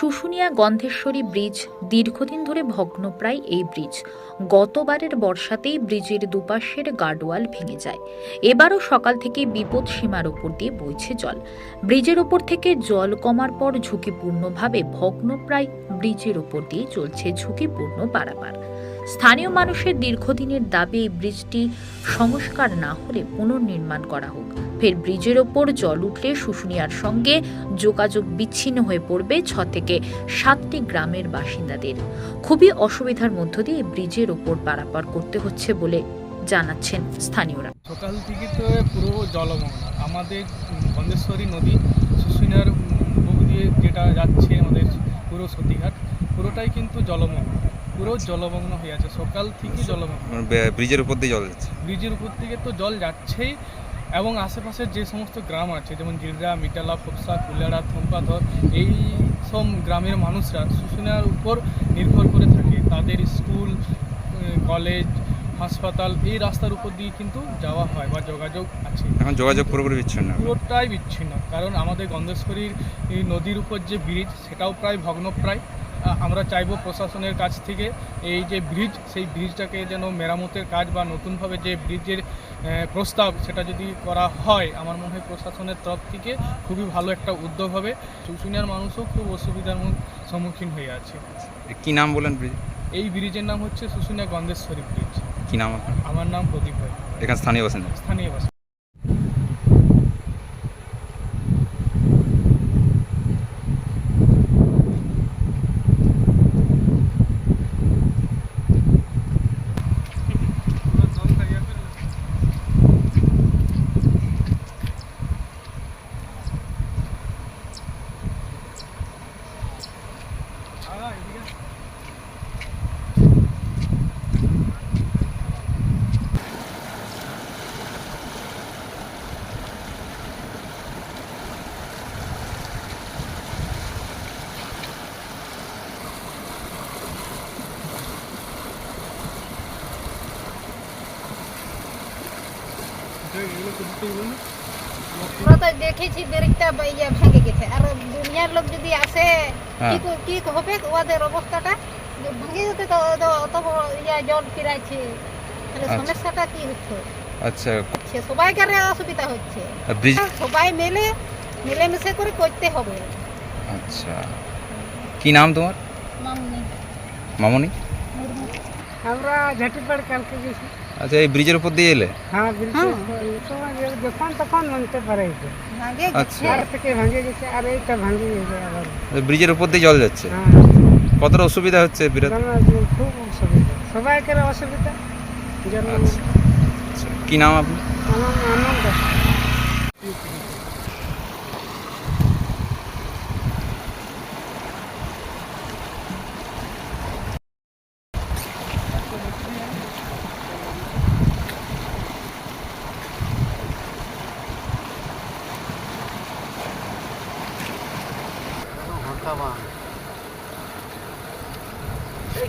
Susunia Gandheshwari bridge দীর্ঘদিন ধরে ভগ্নপ্রায় এই ব্রিজ। গতবারের বর্ষাতেই ব্রিজের দুপাশের গার্ডওয়াল ভেঙে যায়। এবারও সকাল থেকে বিপদ সীমার ওপর দিয়ে বইছে জল। ব্রিজের ওপর থেকে জল কমার পর ঝুঁকিপূর্ণভাবে ভগ্নপ্রায় ব্রিজের ওপর দিয়ে চলছে ঝুঁকিপূর্ণ পারাপার স্থানীয় মানুষের দীর্ঘদিনের দাবি, এই ব্রিজটি সংস্কার না হলে পুনর্নির্মাণ করা হোক। ফের ব্রিজের ওপর জল উঠলে শুশুনিয়ার সঙ্গে যোগাযোগ বিচ্ছিন্ন হয়ে পড়বে ছ থেকে সাতটি গ্রামের বাসিন্দাদের। খুবই অসুবিধার মধ্য দিয়ে ব্রিজের ওপর পারাপার করতে হচ্ছে বলে জানাচ্ছেন স্থানীয়রা। সকাল থেকে তো পুরো জলমগ্ন আমাদের গন্ধেশ্বরী নদী শুশুনিয়ার বুক দিয়ে যেটা যাচ্ছে আমাদের পুরো সতীঘাট পুরোটাই কিন্তু জলমগ্ন। পুরো জলমগ্ন হয়ে আছে। সকাল থেকে জলমগ্ন। মানে ব্রিজের উপর দিয়ে জল যাচ্ছে। ব্রিজের উপর থেকে তো জল যাচ্ছেই। এবং আশেপাশের যে সমস্ত গ্রাম আছে যেমন জিররা মিটালা ফোকসা কুলাড়া থম্পাধর এই সব গ্রামের মানুষরা শুশুনিয়ার উপর নির্ভর করে থাকে। তাদের স্কুল কলেজ হাসপাতাল এই রাস্তার উপর দিয়ে কিন্তু যাওয়া হয় বা যোগাযোগ আছে। এখন যোগাযোগ পুরোপুরি বিচ্ছিন্ন। পুরোটাই বিচ্ছিন্ন। কারণ আমাদের গন্ধেশ্বরীর এই নদীর উপর যে ব্রিজ সেটাও প্রায় ভগ্নপ্রায়। আমরা চাইব প্রশাসনের কাছ থেকে এই যে ব্রিজ সেই ব্রিজটাকে যেন মেরামতের কাজ বা নতুনভাবে যে ব্রিজের প্রস্তাব সেটা যদি করা হয় আমার মনে হয় প্রশাসনের তরফ থেকে খুবই ভালো একটা উদ্যোগ হবে। শুশুনিয়ার মানুষও খুব অসুবিধার সম্মুখীন হয়ে আছে। কি নাম বলেন ব্রিজ এই ব্রিজের নাম হচ্ছে শুশুনিয়া গন্ধেশ্বরী ব্রিজ কি নাম আপনার? আমার নাম প্রদীপ ভাই এখানে স্থানীয় বাসিন্দা স্থানীয় বাসিন্দা আমরা তো দেখেছি ইয়ে ভেঙে গেছে। আর দুনিয়ার লোক যদি আসে হ্যাঁ। কি কি হবে? ওদের অবস্থাটা যে ভেঙে যেতে তো অত ইয়ে জল ফিরাইছে। তাহলে আচ্ছা। সমস্যাটা কি হচ্ছে? আচ্ছা। সবাইকার অসুবিধা হচ্ছে। সবাই মিলে মিলেমিশে করে করতে হবে। আচ্ছা। কি নাম তোমার? মামনি। আমরা ঝাটিপাড় কালকে গেছি। আচ্ছা এই ব্রিজের উপর দিয়ে এলে? হ্যাঁ যখন তখন মানতে পারে এটা। আচ্ছা। আর থেকে ভাঙে গেছে আর এইটা ভাঙে গেছে আবার। ব্রিজের উপর দিয়ে জল যাচ্ছে? হ্যাঁ। কতটা অসুবিধা হচ্ছে বিরাট খুব অসুবিধা। সবাইকার অসুবিধা। যেন আচ্ছা। আচ্ছা। কি নাম আপনি আমার Come on. They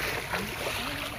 Thank you.